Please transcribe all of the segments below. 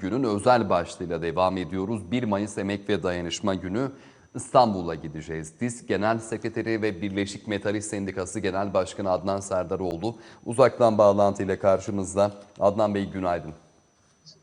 günün özel başlığıyla devam ediyoruz. 1 Mayıs Emek ve Dayanışma Günü İstanbul'a gideceğiz. DİS Genel Sekreteri ve Birleşik Metalist Sendikası Genel Başkanı Adnan Serdaroğlu uzaktan bağlantıyla karşımızda. Adnan Bey günaydın.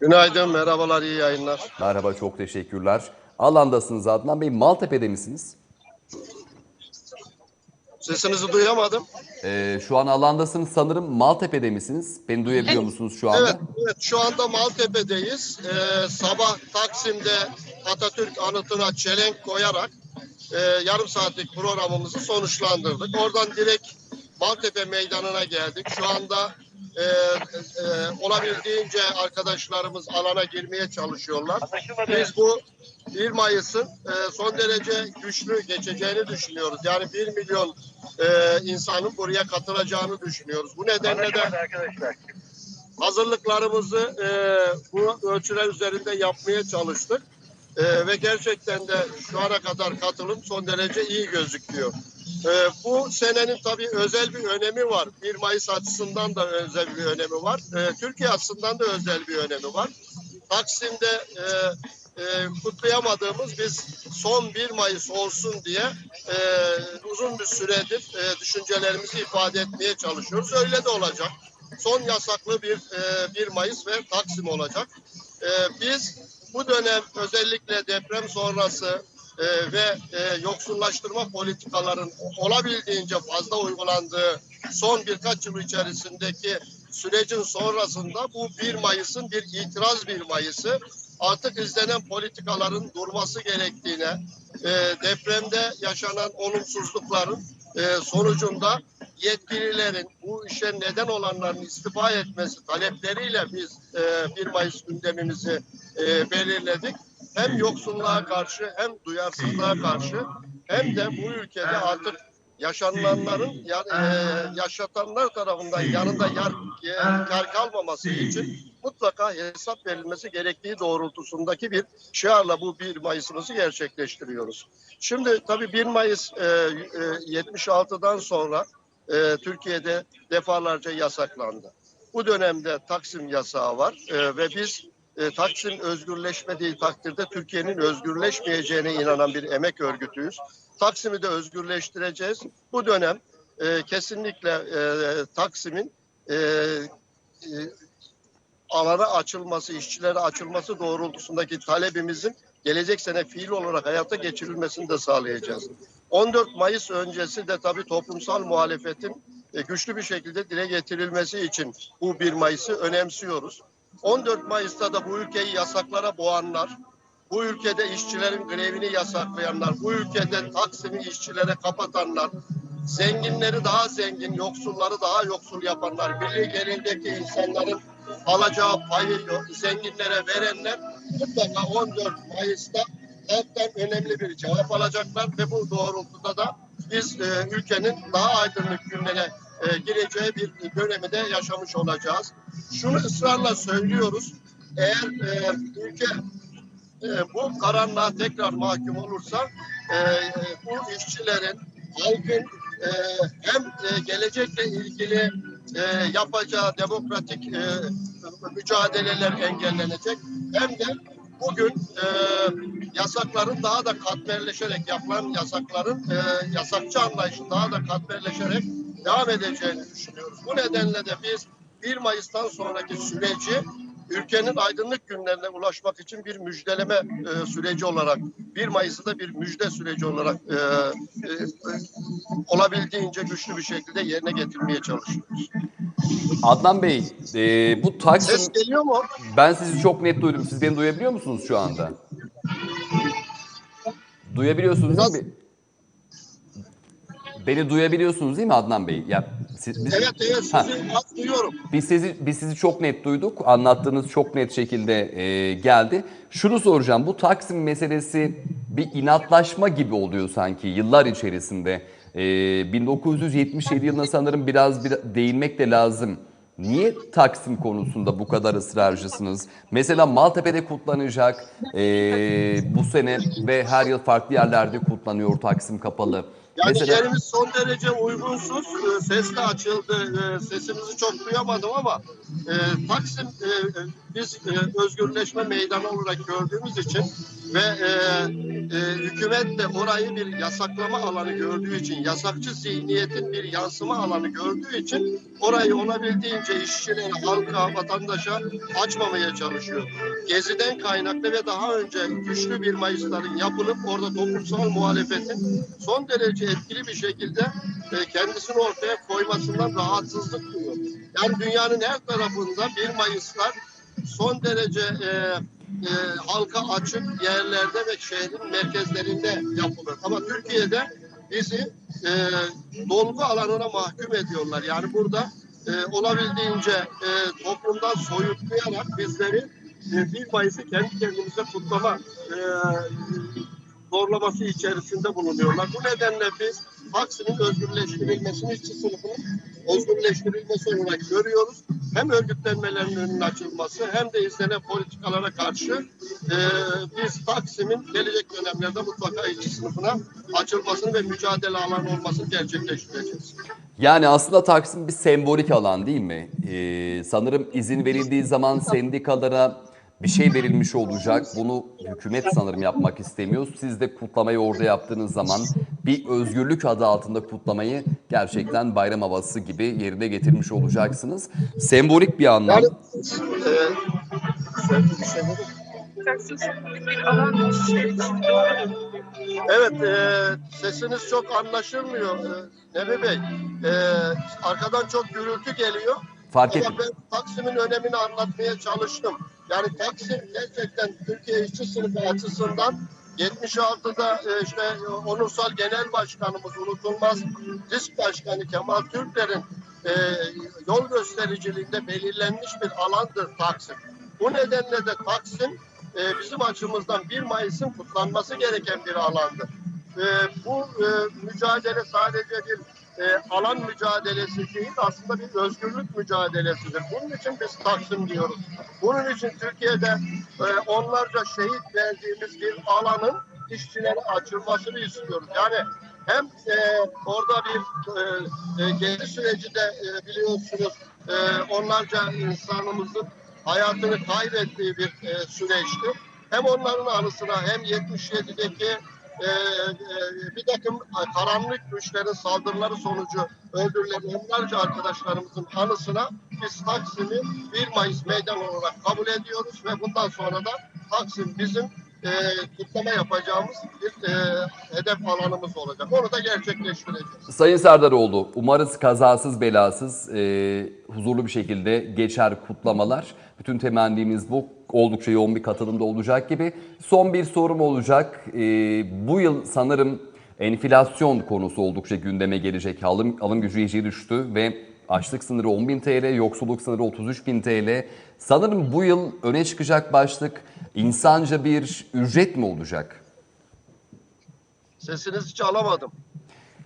Günaydın, merhabalar, iyi yayınlar. Merhaba, çok teşekkürler. Alandasınız Adnan Bey. Maltepe'de misiniz? Sesinizi duyamadım. Ee, şu an alandasınız sanırım. Maltepe'de misiniz? Beni duyabiliyor musunuz şu anda? Evet, evet şu anda Maltepe'deyiz. Ee, sabah Taksim'de Atatürk anıtına çelenk koyarak e, yarım saatlik programımızı sonuçlandırdık. Oradan direkt Maltepe Meydanı'na geldik. Şu anda e, e, olabildiğince arkadaşlarımız alana girmeye çalışıyorlar. Biz bu 1 Mayıs'ın e, son derece güçlü geçeceğini düşünüyoruz. Yani 1 milyon e, insanın buraya katılacağını düşünüyoruz. Bu nedenle de hazırlıklarımızı e, bu ölçüler üzerinde yapmaya çalıştık. E, ve gerçekten de şu ana kadar katılım son derece iyi gözüküyor. E, bu senenin tabii özel bir önemi var. 1 Mayıs açısından da özel bir önemi var. E, Türkiye açısından da özel bir önemi var. Taksim'de e, e, kutlayamadığımız biz son 1 Mayıs olsun diye e, uzun bir süredir e, düşüncelerimizi ifade etmeye çalışıyoruz. Öyle de olacak. Son yasaklı bir e, 1 Mayıs ve Taksim olacak. E, biz bu dönem özellikle deprem sonrası e, ve e, yoksullaştırma politikaların olabildiğince fazla uygulandığı son birkaç yıl içerisindeki sürecin sonrasında bu 1 Mayıs'ın bir itiraz 1 Mayıs'ı artık izlenen politikaların durması gerektiğine, e, depremde yaşanan olumsuzlukların e, sonucunda yetkililerin bu işe neden olanların istifa etmesi talepleriyle biz e, 1 Mayıs gündemimizi e, belirledik. Hem yoksulluğa karşı hem duyarsızlığa karşı hem de bu ülkede artık yaşanılanların ya- e, yaşatanlar tarafından yanında e, kar kalmaması için mutlaka hesap verilmesi gerektiği doğrultusundaki bir şiarla bu 1 Mayıs'ımızı gerçekleştiriyoruz. Şimdi tabii 1 Mayıs e, e, 76'dan sonra e, Türkiye'de defalarca yasaklandı. Bu dönemde Taksim yasağı var e, ve biz e, Taksim özgürleşmediği takdirde Türkiye'nin özgürleşmeyeceğine inanan bir emek örgütüyüz. Taksim'i de özgürleştireceğiz. Bu dönem e, kesinlikle e, Taksim'in e, e, alana açılması, işçilere açılması doğrultusundaki talebimizin gelecek sene fiil olarak hayata geçirilmesini de sağlayacağız. 14 Mayıs öncesi de tabii toplumsal muhalefetin e, güçlü bir şekilde dile getirilmesi için bu 1 Mayıs'ı önemsiyoruz. 14 Mayıs'ta da bu ülkeyi yasaklara boğanlar, bu ülkede işçilerin grevini yasaklayanlar, bu ülkede Taksim'i işçilere kapatanlar, zenginleri daha zengin, yoksulları daha yoksul yapanlar, birliği gelindeki insanların alacağı payı zenginlere verenler mutlaka 14 Mayıs'ta halktan önemli bir cevap alacaklar ve bu doğrultuda da biz e, ülkenin daha aydınlık günlere e, gireceği bir dönemi de yaşamış olacağız. Şunu ısrarla söylüyoruz. Eğer e, ülke e, bu karanlığa tekrar mahkum olursa e, bu işçilerin, halkın e, hem e, gelecekle ilgili e, yapacağı demokratik e, mücadeleler engellenecek hem de bugün e, yasakların daha da katmerleşerek yapılan yasakların e, yasakçı anlayışın daha da katmerleşerek devam edeceğini düşünüyoruz. Bu nedenle de biz 1 Mayıs'tan sonraki süreci ülkenin aydınlık günlerine ulaşmak için bir müjdeleme e, süreci olarak 1 Mayıs'ı da bir müjde süreci olarak e, e, olabildiğince güçlü bir şekilde yerine getirmeye çalışıyoruz. Adnan Bey, e, bu Taksim... Ses geliyor mu? Ben sizi çok net duydum. Siz beni duyabiliyor musunuz şu anda? Duyabiliyorsunuz Biraz- değil mi? Beni duyabiliyorsunuz değil mi Adnan Bey? Ya siz, biz, Evet evet Ha. sizi az duyuyorum. biz sizi biz sizi çok net duyduk. Anlattığınız çok net şekilde e, geldi. Şunu soracağım. Bu Taksim meselesi bir inatlaşma gibi oluyor sanki yıllar içerisinde. E, 1977 yılına sanırım biraz bir değinmek de lazım. Niye Taksim konusunda bu kadar ısrarcısınız? Mesela Maltepe'de kutlanacak e, bu sene ve her yıl farklı yerlerde kutlanıyor Taksim kapalı. Yani Mesela yerimiz son derece uygunsuz. Ee, Ses de açıldı. Ee, Sesimizi çok duyamadım ama e, Taksim e, biz e, özgürleşme meydanı olarak gördüğümüz için ve e, e, hükümet de orayı bir yasaklama alanı gördüğü için, yasakçı zihniyetin bir yansıma alanı gördüğü için orayı olabildiğince işçilere, halka, vatandaşa açmamaya çalışıyor. Geziden kaynaklı ve daha önce güçlü bir Mayısların yapılıp orada toplumsal muhalefetin son derece etkili bir şekilde e, kendisini ortaya koymasından rahatsızlık duyuyor. Yani dünyanın her tarafında 1 Mayıslar son derece e, e, halka açık yerlerde ve şehrin merkezlerinde yapılır. Ama Türkiye'de bizi e, dolgu alanına mahkum ediyorlar. Yani burada e, olabildiğince e, toplumdan soyutlayarak bizleri e, 1 Mayıs'ı kendi kendimize kutlama e, zorlaması içerisinde bulunuyorlar. Bu nedenle biz Taksim'in özgürleştirilmesini işçi sınıfının özgürleştirilmesi olarak görüyoruz. Hem örgütlenmelerin önünün açılması hem de izlenen politikalara karşı e, biz Taksim'in gelecek dönemlerde mutlaka işçi sınıfına açılmasını ve mücadele alanı olmasını gerçekleştireceğiz. Yani aslında Taksim bir sembolik alan değil mi? Ee, sanırım izin verildiği zaman sendikalara bir şey verilmiş olacak. Bunu hükümet sanırım yapmak istemiyor. Siz de kutlamayı orada yaptığınız zaman bir özgürlük adı altında kutlamayı gerçekten bayram havası gibi yerine getirmiş olacaksınız. Sembolik bir anlam. Yani e, şey mu? Evet, e, sesiniz çok anlaşılmıyor e, Nebi Bey. E, arkadan çok gürültü geliyor. Fark Ama ettim. ben Taksim'in önemini anlatmaya çalıştım. Yani Taksim gerçekten Türkiye işçi sınıfı açısından 76'da e, işte onursal genel başkanımız unutulmaz disk başkanı Kemal Türkler'in e, yol göstericiliğinde belirlenmiş bir alandır Taksim. Bu nedenle de Taksim e, bizim açımızdan 1 Mayıs'ın kutlanması gereken bir alandır. E, bu e, mücadele sadece bir e, alan mücadelesi değil aslında bir özgürlük mücadelesidir. Bunun için biz Taksim diyoruz. Bunun için Türkiye'de e, onlarca şehit verdiğimiz bir alanın işçilere açılmasını istiyoruz. Yani hem e, orada bir e, e, geri süreci de e, biliyorsunuz e, onlarca insanımızın hayatını kaybettiği bir e, süreçti. Hem onların anısına hem 77'deki e, e, bir takım karanlık güçlerin saldırıları sonucu öldürülen onlarca arkadaşlarımızın anısına biz Taksim'i 1 Mayıs meydan olarak kabul ediyoruz ve bundan sonra da Taksim bizim e, kutlama yapacağımız bir e, hedef alanımız olacak. Onu da gerçekleştireceğiz. Sayın Serdaroğlu, umarız kazasız belasız, e, huzurlu bir şekilde geçer kutlamalar. Bütün temennimiz bu. Oldukça yoğun bir katılımda olacak gibi. Son bir sorum olacak. E, bu yıl sanırım enflasyon konusu oldukça gündeme gelecek. Alım, alım gücü iyice düştü ve açlık sınırı 10.000 TL, yoksulluk sınırı 33.000 TL. Sanırım bu yıl öne çıkacak başlık insanca bir ücret mi olacak? Sesinizi hiç alamadım.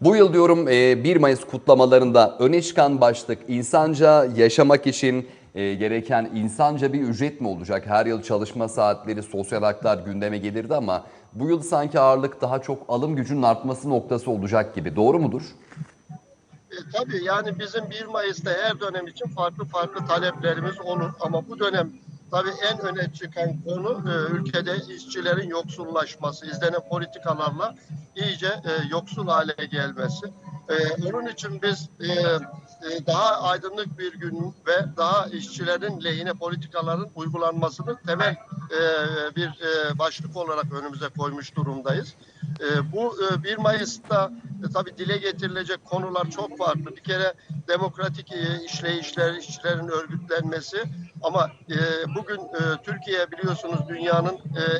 Bu yıl diyorum e, 1 Mayıs kutlamalarında öne çıkan başlık insanca yaşamak için e, gereken insanca bir ücret mi olacak? Her yıl çalışma saatleri, sosyal haklar gündeme gelirdi ama bu yıl sanki ağırlık daha çok alım gücünün artması noktası olacak gibi. Doğru mudur? E, tabii yani bizim 1 Mayıs'ta her dönem için farklı farklı taleplerimiz olur ama bu dönem tabii en öne çıkan konu e, ülkede işçilerin yoksullaşması, izlenen politikalarla iyice e, yoksul hale gelmesi. E, onun için biz e, e, daha aydınlık bir gün ve daha işçilerin lehine politikaların uygulanmasını temel e, bir başlık olarak önümüze koymuş durumdayız. Bu e, 1 Mayıs'ta e, tabii dile getirilecek konular çok farklı. Bir kere demokratik işleyişler, işçilerin örgütlenmesi ama bugün Türkiye biliyorsunuz dünyanın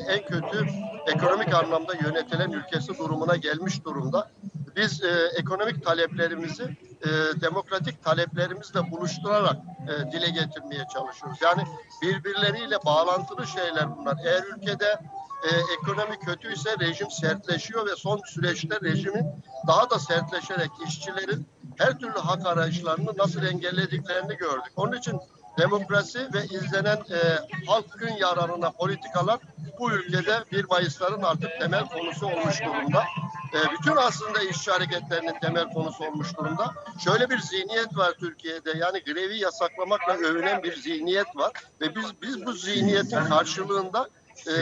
en kötü ekonomik anlamda yönetilen ülkesi durumuna gelmiş durumda. Biz e, ekonomik taleplerimizi e, demokratik taleplerimizle buluşturarak e, dile getirmeye çalışıyoruz. Yani birbirleriyle bağlantılı şeyler bunlar. Eğer ülkede e, ekonomi kötüyse rejim sertleşiyor ve son süreçte rejimin daha da sertleşerek işçilerin her türlü hak arayışlarını nasıl engellediklerini gördük. Onun için demokrasi ve izlenen e, halkın yararına politikalar bu ülkede 1 Mayıs'ların artık temel konusu olmuş durumda. E, bütün aslında işçi hareketlerinin temel konusu olmuş durumda. Şöyle bir zihniyet var Türkiye'de. Yani grevi yasaklamakla övünen bir zihniyet var ve biz biz bu zihniyetin karşılığında e,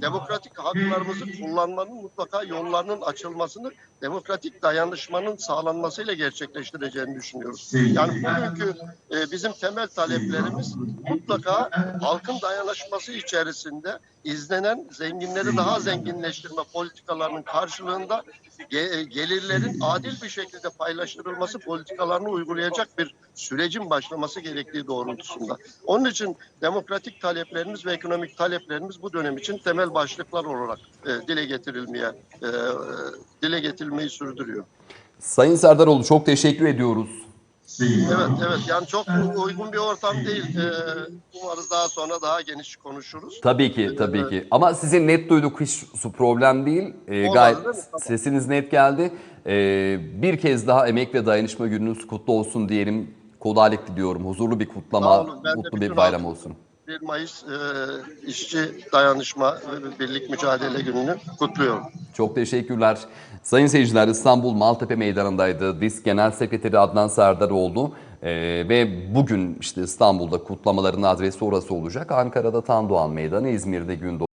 demokratik haklarımızı kullanmanın mutlaka yollarının açılmasını, demokratik dayanışmanın sağlanmasıyla gerçekleştireceğini düşünüyoruz. Yani bugünkü e, bizim temel taleplerimiz mutlaka halkın dayanışması içerisinde izlenen zenginleri daha zenginleştirme politikalarının karşılığında ge- gelirlerin adil bir şekilde paylaştırılması politikalarını uygulayacak bir sürecin başlaması gerektiği doğrultusunda. Onun için demokratik taleplerimiz ve ekonomik taleplerimiz bu dönem için temel başlıklar olarak e, dile getirilmeye e, dile getirilmeyi sürdürüyor. Sayın Serdaroğlu çok teşekkür ediyoruz. Evet evet yani çok uygun bir ortam değil. E, umarız daha sonra daha geniş konuşuruz. Tabii ki, tabii ki. Ama sizin net duyduk hiç su problem değil. Ee, Olmaz, gayet değil? Tamam. sesiniz net geldi. Ee, bir kez daha Emek ve Dayanışma Gününüz kutlu olsun diyelim. Kolaylık diliyorum. Huzurlu bir kutlama, olun. Mutlu bir bayram olsun. 1 Mayıs e, İşçi Dayanışma ve Birlik Mücadele Günü'nü kutluyorum. Çok teşekkürler. Sayın seyirciler İstanbul Maltepe Meydanı'ndaydı. DİSK Genel Sekreteri Adnan Serdaroğlu Ee, ve bugün işte İstanbul'da kutlamaların adresi orası olacak. Ankara'da Tandoğan Meydanı, İzmir'de Gündoğdu